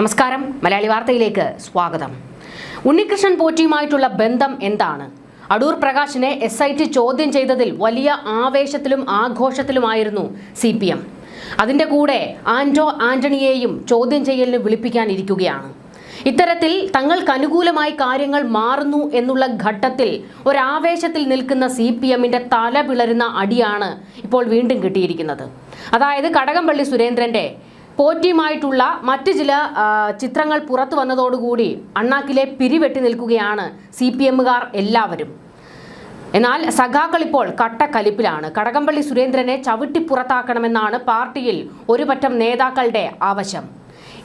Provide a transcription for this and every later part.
നമസ്കാരം. മലയാളി വാർത്തയിലേക്ക് സ്വാഗതം. ഉണ്ണികൃഷ്ണൻ പോറ്റിയുമായിട്ടുള്ള ബന്ധം എന്താണ്? അടൂർ പ്രകാശിനെ എസ് ഐ ടി ചോദ്യം ചെയ്തതിൽ വലിയ ആവേശത്തിലും ആഘോഷത്തിലുമായിരുന്നു സി പി എം. അതിന്റെ കൂടെ ആന്റോ ആന്റണിയെയും ചോദ്യം ചെയ്യലിന് വിളിപ്പിക്കാനിരിക്കുകയാണ്. ഇത്തരത്തിൽ തങ്ങൾക്ക് അനുകൂലമായി കാര്യങ്ങൾ മാറുന്നു എന്നുള്ള ഘട്ടത്തിൽ ഒരാവേശത്തിൽ നിൽക്കുന്ന സി പി എമ്മിന്റെ തല പിളരുന്ന അടിയാണ് ഇപ്പോൾ വീണ്ടും കിട്ടിയിരിക്കുന്നത്. അതായത് കടകംപള്ളി സുരേന്ദ്രന്റെ പോറ്റിയുമായിട്ടുള്ള മറ്റു ചില ചിത്രങ്ങൾ പുറത്തു വന്നതോടുകൂടി അണ്ണാക്കിലെ പിരിവെട്ടി നിൽക്കുകയാണ് സി പി എമ്മുകാർ എല്ലാവരും. എന്നാൽ സഖാക്കൾ ഇപ്പോൾ കട്ടക്കലിപ്പിലാണ്. കടകംപള്ളി സുരേന്ദ്രനെ ചവിട്ടി പുറത്താക്കണമെന്നാണ് പാർട്ടിയിൽ ഒരുപറ്റം നേതാക്കളുടെ ആവശ്യം.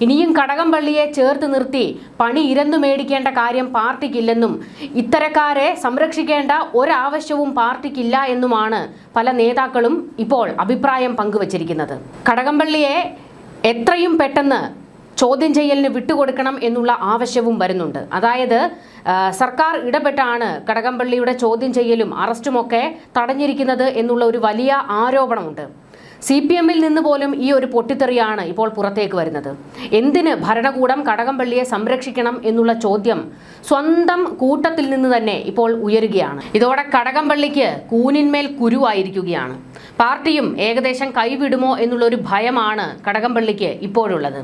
ഇനിയും കടകംപള്ളിയെ ചേർത്ത് നിർത്തി പണി ഇരന്നു മേടിക്കേണ്ട കാര്യം പാർട്ടിക്കില്ലെന്നും ഇത്തരക്കാരെ സംരക്ഷിക്കേണ്ട ഒരാവശ്യവും പാർട്ടിക്കില്ല എന്നുമാണ് പല നേതാക്കളും ഇപ്പോൾ അഭിപ്രായം പങ്കുവച്ചിരിക്കുന്നത്. കടകംപള്ളിയെ എത്രയും പെട്ടെന്ന് ചോദ്യം ചെയ്യലിന് വിട്ടുകൊടുക്കണം എന്നുള്ള ആവശ്യവും വരുന്നുണ്ട്. അതായത് സർക്കാർ ഇടപെട്ടാണ് കടകംപള്ളിയുടെ ചോദ്യം ചെയ്യലും അറസ്റ്റുമൊക്കെ തടഞ്ഞിരിക്കുന്നത് എന്നുള്ള ഒരു വലിയ ആരോപണമുണ്ട്. സി പി എമ്മിൽ നിന്ന് പോലും ഈ ഒരു പൊട്ടിത്തെറിയാണ് ഇപ്പോൾ പുറത്തേക്ക് വരുന്നത്. എന്തിന് ഭരണകൂടം കടകംപള്ളിയെ സംരക്ഷിക്കണം എന്നുള്ള ചോദ്യം സ്വന്തം കൂട്ടത്തിൽ നിന്ന് തന്നെ ഇപ്പോൾ ഉയരുകയാണ്. ഇതോടെ കടകംപള്ളിക്ക് കൂനിന്മേൽ കുരുവായിരിക്കുകയാണ്. പാർട്ടിയും ഏകദേശം കൈവിടുമോ എന്നുള്ള ഒരു ഭയമാണ് കടകംപള്ളിക്ക് ഇപ്പോഴുള്ളത്.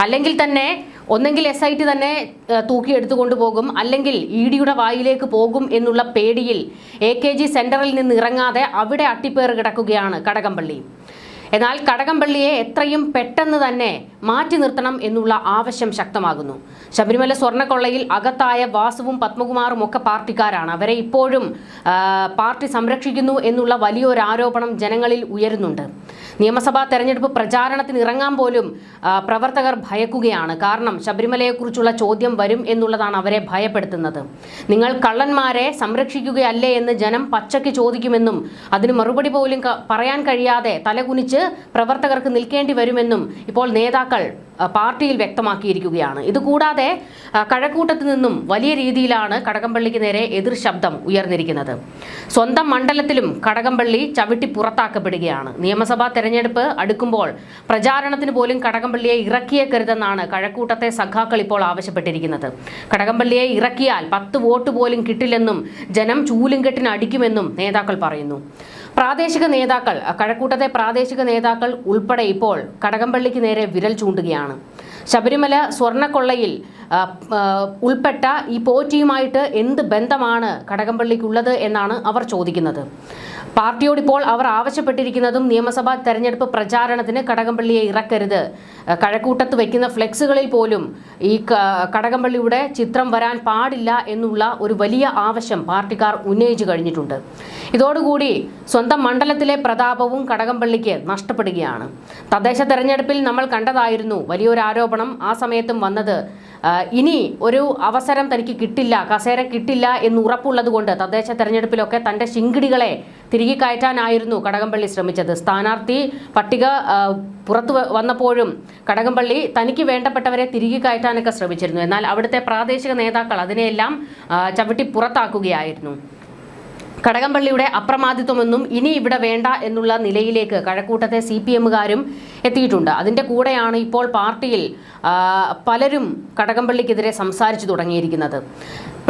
അല്ലെങ്കിൽ തന്നെ ഒന്നെങ്കിൽ എസ് ഐ ടി തന്നെ ഏഹ്, തൂക്കിയെടുത്തുകൊണ്ട് പോകും അല്ലെങ്കിൽ ഇ ഡിയുടെ വായിലേക്ക് പോകും എന്നുള്ള പേടിയിൽ എ കെ ജി സെന്ററിൽ നിന്ന് ഇറങ്ങാതെ അവിടെ അട്ടിപ്പേറ് കിടക്കുകയാണ് കടകംപള്ളി. എന്നാൽ കടകംപള്ളിയെ എത്രയും പെട്ടെന്ന് തന്നെ മാറ്റി നിർത്തണം എന്നുള്ള ആവശ്യം ശക്തമാകുന്നു. ശബരിമല സ്വർണക്കൊള്ളയിൽ അകത്തായ വാസുവും പത്മകുമാറും ഒക്കെ പാർട്ടിക്കാരാണ്. അവരെ ഇപ്പോഴും പാർട്ടി സംരക്ഷിക്കുന്നു എന്നുള്ള വലിയൊരു ആരോപണം ജനങ്ങളിൽ ഉയരുന്നുണ്ട്. നിയമസഭാ തെരഞ്ഞെടുപ്പ് പ്രചാരണത്തിന് ഇറങ്ങാൻ പോലും പ്രവർത്തകർ ഭയക്കുകയാണ്. കാരണം ശബരിമലയെക്കുറിച്ചുള്ള ചോദ്യം വരും എന്നുള്ളതാണ് അവരെ ഭയപ്പെടുത്തുന്നത്. നിങ്ങൾ കള്ളന്മാരെ സംരക്ഷിക്കുകയല്ലേ എന്ന് ജനം പച്ചയ്ക്ക് ചോദിക്കുമെന്നും അതിന് മറുപടി പോലും പറയാൻ കഴിയാതെ തലകുനിച്ച് പ്രവർത്തകർക്ക് നിൽക്കേണ്ടി വരുമെന്നും ഇപ്പോൾ നേതാക്കൾ പാർട്ടിയിൽ വ്യക്തമാക്കിയിരിക്കുകയാണ്. ഇതുകൂടാതെ കഴക്കൂട്ടത്തു നിന്നും വലിയ രീതിയിലാണ് കടകംപള്ളിക്ക് നേരെ എതിർ ശബ്ദം ഉയർന്നിരിക്കുന്നത്. സ്വന്തം മണ്ഡലത്തിലും കടകംപള്ളി ചവിട്ടി പുറത്താക്കപ്പെടുകയാണ്. നിയമസഭാ തെരഞ്ഞെടുപ്പ് അടുക്കുമ്പോൾ പ്രചാരണത്തിന് പോലും കടകംപള്ളിയെ ഇറക്കിയേക്കരുതെന്നാണ് കഴക്കൂട്ടത്തെ സഖാക്കൾ ഇപ്പോൾ ആവശ്യപ്പെട്ടിരിക്കുന്നത്. കടകംപള്ളിയെ ഇറക്കിയാൽ പത്ത് വോട്ട് പോലും കിട്ടില്ലെന്നും ജനം ചൂലും കെട്ടിന് അടിക്കുമെന്നും നേതാക്കൾ പറയുന്നു. പ്രാദേശിക നേതാക്കൾ കഴക്കൂട്ടത്തെ പ്രാദേശിക നേതാക്കൾ ഉൾപ്പെടെ ഇപ്പോൾ കടകംപള്ളിക്ക് നേരെ വിരൽ ചൂണ്ടുകയാണ്. ശബരിമല ആ, ഉൾപ്പെട്ട ഈ പോറ്റിയുമായിട്ട് എന്ത് ബന്ധമാണ് കടകംപള്ളിക്കുള്ളത് എന്നാണ് അവർ ചോദിക്കുന്നത്. പാർട്ടിയോട് ഇപ്പോൾ അവർ ആവശ്യപ്പെട്ടിരിക്കുന്നതും നിയമസഭാ തെരഞ്ഞെടുപ്പ് പ്രചാരണത്തിന് കടകംപള്ളിയെ ഇറക്കരുത്. കഴക്കൂട്ടത്ത് വയ്ക്കുന്ന ഫ്ലെക്സുകളിൽ പോലും ഈ കടകംപള്ളിയുടെ ചിത്രം വരാൻ പാടില്ല എന്നുള്ള ഒരു വലിയ ആവശ്യം പാർട്ടിക്കാർ ഉന്നയിച്ചു കഴിഞ്ഞിട്ടുണ്ട്. ഇതോടുകൂടി സ്വന്തം മണ്ഡലത്തിലെ പ്രതാപവും കടകംപള്ളിക്ക് നഷ്ടപ്പെടുകയാണ്. തദ്ദേശ തെരഞ്ഞെടുപ്പിൽ നമ്മൾ കണ്ടതായിരുന്നു വലിയൊരു ആരോപണം ആ സമയത്തും വന്നത്. ഇനി ഒരു അവസരം തനിക്ക് കിട്ടില്ല കസേര കിട്ടില്ല എന്ന് ഉറപ്പുള്ളത് കൊണ്ട് തദ്ദേശ തെരഞ്ഞെടുപ്പിലൊക്കെ തന്റെ ശിങ്കിടികളെ തിരികെ കയറ്റാനായിരുന്നു കടകംപള്ളി ശ്രമിച്ചത്. സ്ഥാനാർത്ഥി പട്ടിക പുറത്തു വന്നപ്പോഴും കടകംപള്ളി തനിക്ക് വേണ്ടപ്പെട്ടവരെ തിരികെ കയറ്റാനൊക്കെ ശ്രമിച്ചിരുന്നു. എന്നാൽ അവിടുത്തെ പ്രാദേശിക നേതാക്കൾ അതിനെയെല്ലാം ചവിട്ടി പുറത്താക്കുകയായിരുന്നു. കടകംപള്ളിയുടെ അപ്രമാദിത്വമൊന്നും ഇനി ഇവിടെ വേണ്ട എന്നുള്ള നിലയിലേക്ക് കഴക്കൂട്ടത്തെ സി പി എമ്മുകാരും എത്തിയിട്ടുണ്ട്. അതിന്റെ കൂടെയാണ് ഇപ്പോൾ പാർട്ടിയിൽ പലരും കടകംപള്ളിക്കെതിരെ സംസാരിച്ചു തുടങ്ങിയിരിക്കുന്നത്.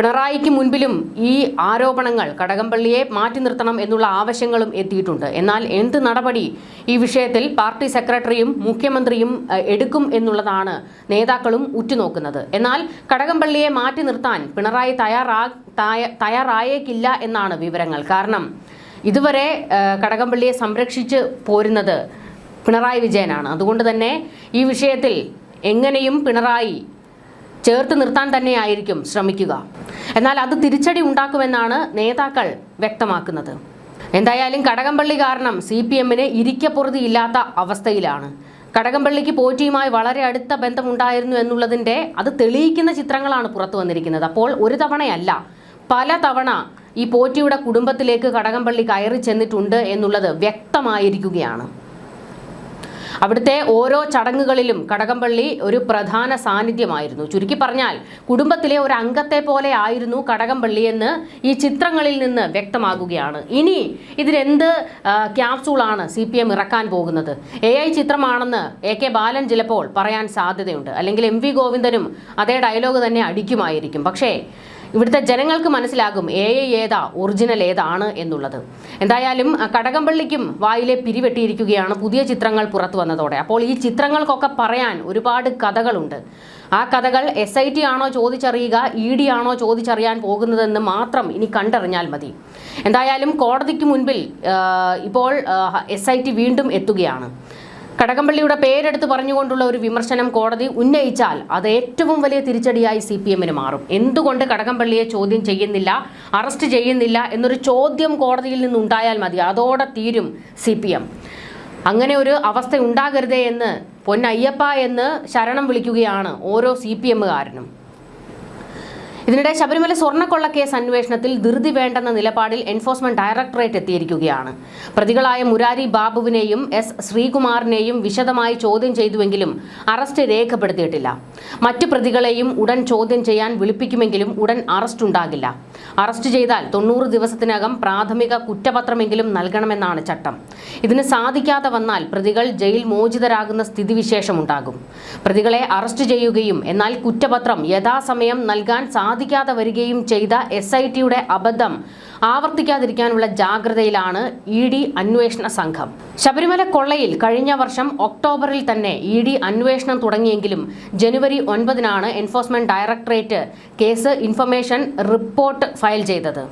പിണറായിക്ക് മുൻപിലും ഈ ആരോപണങ്ങൾ കടകംപള്ളിയെ മാറ്റി നിർത്തണം എന്നുള്ള ആവശ്യങ്ങളും എത്തിയിട്ടുണ്ട്. എന്നാൽ എന്ത് നടപടി ഈ വിഷയത്തിൽ പാർട്ടി സെക്രട്ടറിയും മുഖ്യമന്ത്രിയും എടുക്കും എന്നുള്ളതാണ് നേതാക്കളും ഉറ്റുനോക്കുന്നത്. എന്നാൽ കടകംപള്ളിയെ മാറ്റി നിർത്താൻ പിണറായി തയ്യാറാ തയ്യ- തയ്യാറായേക്കില്ല എന്നാണ് വിവരങ്ങൾ. കാരണം ഇതുവരെ കടകംപള്ളിയെ സംരക്ഷിച്ച് പോരുന്നത് പിണറായി വിജയനാണ്. അതുകൊണ്ട് തന്നെ ഈ വിഷയത്തിൽ എങ്ങനെയും പിണറായി ചേർത്ത് നിർത്താൻ തന്നെയായിരിക്കും ശ്രമിക്കുക. എന്നാൽ അത് തിരിച്ചടി ഉണ്ടാക്കുമെന്നാണ് നേതാക്കൾ വ്യക്തമാക്കുന്നത്. എന്തായാലും കടകംപള്ളി കാരണം സി പി എമ്മിന് ഇരിക്കപ്പുറതിയില്ലാത്ത അവസ്ഥയിലാണ്. കടകംപള്ളിക്ക് പോറ്റിയുമായി വളരെ അടുത്ത ബന്ധമുണ്ടായിരുന്നു എന്നുള്ളതിന്റെ അത് തെളിയിക്കുന്ന ചിത്രങ്ങളാണ് പുറത്തു വന്നിരിക്കുന്നത്. അപ്പോൾ ഒരു തവണയല്ല പല തവണ ഈ പോറ്റിയുടെ കുടുംബത്തിലേക്ക് കടകംപള്ളി കയറി ചെന്നിട്ടുണ്ട് എന്നുള്ളത് വ്യക്തമായിരിക്കുകയാണ്. അവിടുത്തെ ഓരോ ചടങ്ങുകളിലും കടകംപള്ളി ഒരു പ്രധാന സാന്നിധ്യമായിരുന്നു. ചുരുക്കി പറഞ്ഞാൽ കുടുംബത്തിലെ ഒരു അംഗത്തെ പോലെ ആയിരുന്നു കടകംപള്ളി എന്ന് ഈ ചിത്രങ്ങളിൽ നിന്ന് വ്യക്തമാകുകയാണ്. ഇനി ഇതിലെന്ത് ആ, ക്യാപ്സൂളാണ് സി പി എം ഇറക്കാൻ പോകുന്നത്? എ ഐ ചിത്രമാണെന്ന് എ കെ ബാലൻ ചിലപ്പോൾ പറയാൻ സാധ്യതയുണ്ട്. അല്ലെങ്കിൽ എം വി ഗോവിന്ദനും അതേ ഡയലോഗ് തന്നെ അടിക്കുമായിരിക്കും. പക്ഷേ ഇവിടുത്തെ ജനങ്ങൾക്ക് മനസ്സിലാകും എ ഐ ഏതാ ഒറിജിനൽ ഏതാണ് എന്നുള്ളത്. എന്തായാലും കടകംപള്ളിക്കും വായിലെ പിരിവെട്ടിയിരിക്കുകയാണ് പുതിയ ചിത്രങ്ങൾ പുറത്തു വന്നതോടെ. അപ്പോൾ ഈ ചിത്രങ്ങൾക്കൊക്കെ പറയാൻ ഒരുപാട് കഥകളുണ്ട്. ആ കഥകൾ എസ് ഐ ടി ആണോ ചോദിച്ചറിയുക ഇ ഡി ആണോ ചോദിച്ചറിയാൻ പോകുന്നതെന്ന് മാത്രം ഇനി കണ്ടറിഞ്ഞാൽ മതി. എന്തായാലും കോടതിക്ക് മുൻപിൽ ഇപ്പോൾ എസ് ഐ ടി വീണ്ടും എത്തുകയാണ്. കടകംപള്ളിയുടെ പേരെടുത്ത് പറഞ്ഞുകൊണ്ടുള്ള ഒരു വിമർശനം കോടതി ഉന്നയിച്ചാൽ അത് ഏറ്റവും വലിയ തിരിച്ചടിയായി സി പി എമ്മിന് മാറും. എന്തുകൊണ്ട് കടകംപള്ളിയെ ചോദ്യം ചെയ്യുന്നില്ല അറസ്റ്റ് ചെയ്യുന്നില്ല എന്നൊരു ചോദ്യം കോടതിയിൽ നിന്നുണ്ടായാൽ മതി. അതോടെ തീരും സി പി എം. അങ്ങനെ ഒരു അവസ്ഥ ഉണ്ടാകരുതേ എന്ന് പൊന്നയ്യപ്പ എന്ന് ശരണം വിളിക്കുകയാണ് ഓരോ സി പി എമ്മുകാരനും. ഇതിനിടെ ശബരിമല സ്വർണക്കൊള്ള കേസ് അന്വേഷണത്തിൽ ധൃതി വേണ്ടെന്ന നിലപാടിൽ എൻഫോഴ്സ്മെന്റ് ഡയറക്ടറേറ്റ് എത്തിയിരിക്കുകയാണ്. പ്രതികളായ മുരാരി ബാബുവിനെയും എസ് ശ്രീകുമാറിനെയും വിശദമായി ചോദ്യം ചെയ്തുവെങ്കിലും അറസ്റ്റ് രേഖപ്പെടുത്തിയിട്ടില്ല. മറ്റ് പ്രതികളെയും ഉടൻ ചോദ്യം ചെയ്യാൻ വിളിപ്പിക്കുമെങ്കിലും ഉടൻ അറസ്റ്റ് ഉണ്ടാകില്ല. അറസ്റ്റ് ചെയ്താൽ തൊണ്ണൂറ് ദിവസത്തിനകം പ്രാഥമിക കുറ്റപത്രമെങ്കിലും നൽകണമെന്നാണ് ചട്ടം. ഇതിന് സാധിക്കാതെ വന്നാൽ പ്രതികൾ ജയിൽ മോചിതരാകുന്ന സ്ഥിതിവിശേഷമുണ്ടാകും പ്രതികളെ അറസ്റ്റ് ചെയ്യുകയും എന്നാൽ കുറ്റപത്രം യഥാസമയം നൽകാൻ സാധിക്കാതെ വരികയും ചെയ്ത എസ് ഐ ടിയുടെ അബദ്ധം ആവർത്തിക്കാതിരിക്കാനുള്ള ജാഗ്രതയിലാണ് ഇ ഡി അന്വേഷണ സംഘം. ശബരിമല കൊള്ളയിൽ കഴിഞ്ഞ വർഷം ഒക്ടോബറിൽ തന്നെ ഇ ഡി അന്വേഷണം തുടങ്ങിയെങ്കിലും ജനുവരി ഒൻപതിനാണ് enforcement directorate case information report file ചെയ്തത്.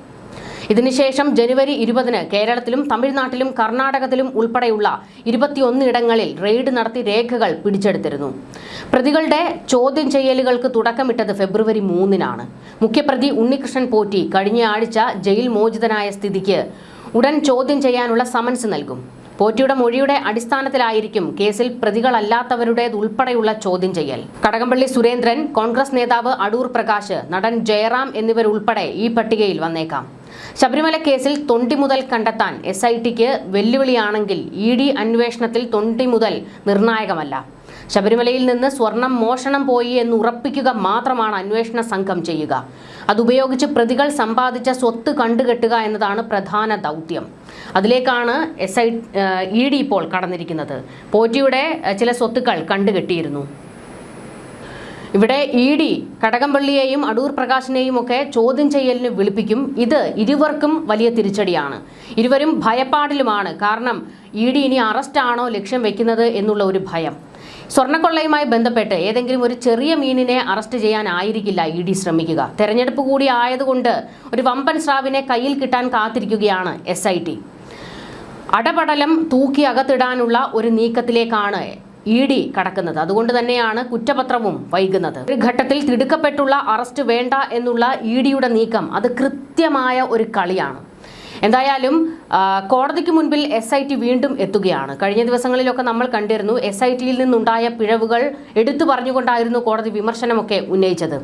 ഇതിനുശേഷം ജനുവരി ഇരുപതിന് കേരളത്തിലും തമിഴ്നാട്ടിലും കർണാടകത്തിലും ഉൾപ്പെടെയുള്ള ഇരുപത്തിയൊന്ന് ഇടങ്ങളിൽ റെയ്ഡ് നടത്തി രേഖകൾ പിടിച്ചെടുത്തിരുന്നു. പ്രതികളുടെ ചോദ്യം ചെയ്യലുകൾക്ക് തുടക്കമിട്ടത് ഫെബ്രുവരി മൂന്നിനാണ്. മുഖ്യപ്രതി ഉണ്ണികൃഷ്ണൻ പോറ്റി കഴിഞ്ഞ ആഴ്ച ജയിൽ മോചിതനായ സ്ഥിതിക്ക് ഉടൻ ചോദ്യം ചെയ്യാനുള്ള സമൻസ് നൽകും. പോറ്റിയുടെ മൊഴിയുടെ അടിസ്ഥാനത്തിലായിരിക്കും കേസിൽ പ്രതികളല്ലാത്തവരുടേത് ഉൾപ്പെടെയുള്ള ചോദ്യം ചെയ്യൽ. കടകംപള്ളി സുരേന്ദ്രൻ കോൺഗ്രസ് നേതാവ് അടൂർ പ്രകാശ് നടൻ ജയറാം എന്നിവരുൾപ്പെടെ ഈ പട്ടികയിൽ വന്നേക്കാം. ശബരിമല കേസിൽ തൊണ്ടി മുതൽ കണ്ടെത്താൻ എസ് ഐ ടിക്ക് വെല്ലുവിളിയാണെങ്കിൽ ഇ ഡി അന്വേഷണത്തിൽ തൊണ്ടി മുതൽ നിർണായകമല്ല. ശബരിമലയിൽ നിന്ന് സ്വർണം മോഷണം പോയി എന്ന് ഉറപ്പിക്കുക മാത്രമാണ് അന്വേഷണ സംഘം ചെയ്യുക. അതുപയോഗിച്ച് പ്രതികൾ സമ്പാദിച്ച സ്വത്ത് കണ്ടുകെട്ടുക എന്നതാണ് പ്രധാന ദൗത്യം. അതിലേക്കാണ് എസ് ഐ ഇ ഡി ഇപ്പോൾ കടന്നിരിക്കുന്നത്. പോറ്റിയുടെ ചില സ്വത്തുക്കൾ കണ്ടുകെട്ടിയിരുന്നു. ഇവിടെ ഇ ഡി കടകംപള്ളിയെയും അടൂർ പ്രകാശിനെയും ഒക്കെ ചോദ്യം ചെയ്യലിന് വിളിപ്പിക്കും. ഇത് ഇരുവർക്കും വലിയ തിരിച്ചടിയാണ്. ഇരുവരും ഭയപ്പാടിലുമാണ്. കാരണം ഇ ഡി ഇനി അറസ്റ്റാണോ ലക്ഷ്യം വെക്കുന്നത് എന്നുള്ള ഒരു ഭയം. സ്വർണക്കൊള്ളയുമായി ബന്ധപ്പെട്ട് ഏതെങ്കിലും ഒരു ചെറിയ മീനിനെ അറസ്റ്റ് ചെയ്യാനായിരിക്കില്ല ഇ ഡി ശ്രമിക്കുക. തെരഞ്ഞെടുപ്പ് കൂടി ആയതുകൊണ്ട് ഒരു വമ്പൻ സ്രാവിനെ കയ്യിൽ കിട്ടാൻ കാത്തിരിക്കുകയാണ് എസ് ഐ ടി. അടപടലം തൂക്കി അകത്തിടാനുള്ള ഒരു നീക്കത്തിലേക്കാണ് ഇ ഡി കടക്കുന്നത്. അതുകൊണ്ട് തന്നെയാണ് കുറ്റപത്രവും വൈകുന്നത്. ഒരു ഘട്ടത്തിൽ തിടുക്കപ്പെട്ടുള്ള അറസ്റ്റ് വേണ്ട എന്നുള്ള ഇ ഡിയുടെ നീക്കം അത് കൃത്യമായ ഒരു കളിയാണ്. എന്തായാലും കോടതിക്ക് മുൻപിൽ എസ് ഐ ടി വീണ്ടും എത്തുകയാണ്. കഴിഞ്ഞ ദിവസങ്ങളിലൊക്കെ നമ്മൾ കണ്ടിരുന്നു എസ് ഐ ടിയിൽ നിന്നുണ്ടായ പിഴവുകൾ എടുത്തു പറഞ്ഞുകൊണ്ടായിരുന്നു കോടതി വിമർശനമൊക്കെ ഉന്നയിച്ചത്.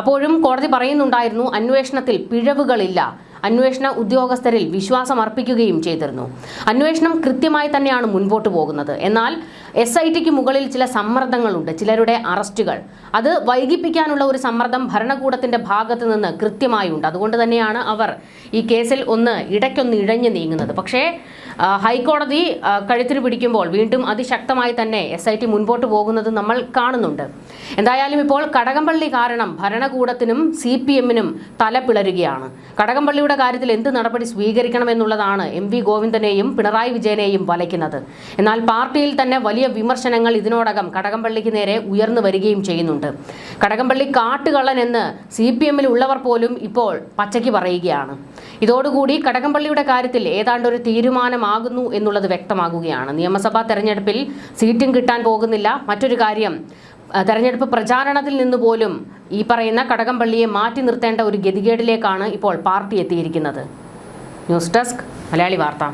അപ്പോഴും കോടതി പറയുന്നുണ്ടായിരുന്നു അന്വേഷണത്തിൽ പിഴവുകളില്ല. അന്വേഷണ ഉദ്യോഗസ്ഥരിൽ വിശ്വാസം അർപ്പിക്കുകയും ചെയ്തിരുന്നു. അന്വേഷണം കൃത്യമായി തന്നെയാണ് മുൻപോട്ട് പോകുന്നത്. എന്നാൽ എസ് ഐ ടിക്ക് മുകളിൽ ചില സമ്മർദ്ദങ്ങളുണ്ട്. ചിലരുടെ അറസ്റ്റുകൾ. അത് വൈകിപ്പിക്കാനുള്ള ഒരു സമ്മർദ്ദം ഭരണകൂടത്തിന്റെ ഭാഗത്ത് നിന്ന് കൃത്യമായി ഉണ്ട് അതുകൊണ്ട് തന്നെയാണ് അവർ ഈ കേസിൽ ഒന്ന് ഇടയ്ക്കൊന്ന് ഇഴഞ്ഞു നീങ്ങുന്നത്. പക്ഷേ ഹൈക്കോടതി കഴുത്തിന് പിടിക്കുമ്പോൾ വീണ്ടും അതിശക്തമായി തന്നെ എസ് ഐ ടി മുൻപോട്ട് പോകുന്നത് നമ്മൾ കാണുന്നുണ്ട്. എന്തായാലും ഇപ്പോൾ കടകംപള്ളി കാരണം ഭരണകൂടത്തിനും സി പി എമ്മിനും തല പിളരുകയാണ്. കടകംപള്ളിയുടെ കാര്യത്തിൽ എന്ത് നടപടി സ്വീകരിക്കണമെന്നുള്ളതാണ് എം വി ഗോവിന്ദനെയും പിണറായി വിജയനെയും വലയ്ക്കുന്നത്. എന്നാൽ പാർട്ടിയിൽ തന്നെ വലിയ വിമർശനങ്ങൾ ഇതിനോടകം കടകംപള്ളിക്ക് നേരെ ഉയർന്നു വരികയും ചെയ്യുന്നുണ്ട്. കടകംപള്ളി കാട്ടുകള്ളൻ എന്ന് സി പി എമ്മിൽ ഉള്ളവർ പോലും ഇപ്പോൾ പച്ചയ്ക്ക് പറയുകയാണ്. ഇതോടുകൂടി കടകംപള്ളിയുടെ കാര്യത്തിൽ ഏതാണ്ട് ഒരു തീരുമാനമാകുന്നു എന്നുള്ളത് വ്യക്തമാകുകയാണ്. നിയമസഭാ തെരഞ്ഞെടുപ്പിൽ സീറ്റും കിട്ടാൻ പോകുന്നില്ല. മറ്റൊരു കാര്യം തെരഞ്ഞെടുപ്പ് പ്രചാരണത്തിൽ നിന്ന് പോലും ഈ പറയുന്ന കടകംപള്ളിയെ മാറ്റി നിർത്തേണ്ട ഒരു ഗതികേടിലേക്കാണ് ഇപ്പോൾ പാർട്ടി എത്തിയിരിക്കുന്നത്. ന്യൂസ് ഡെസ്ക് മലയാളി വാർത്ത.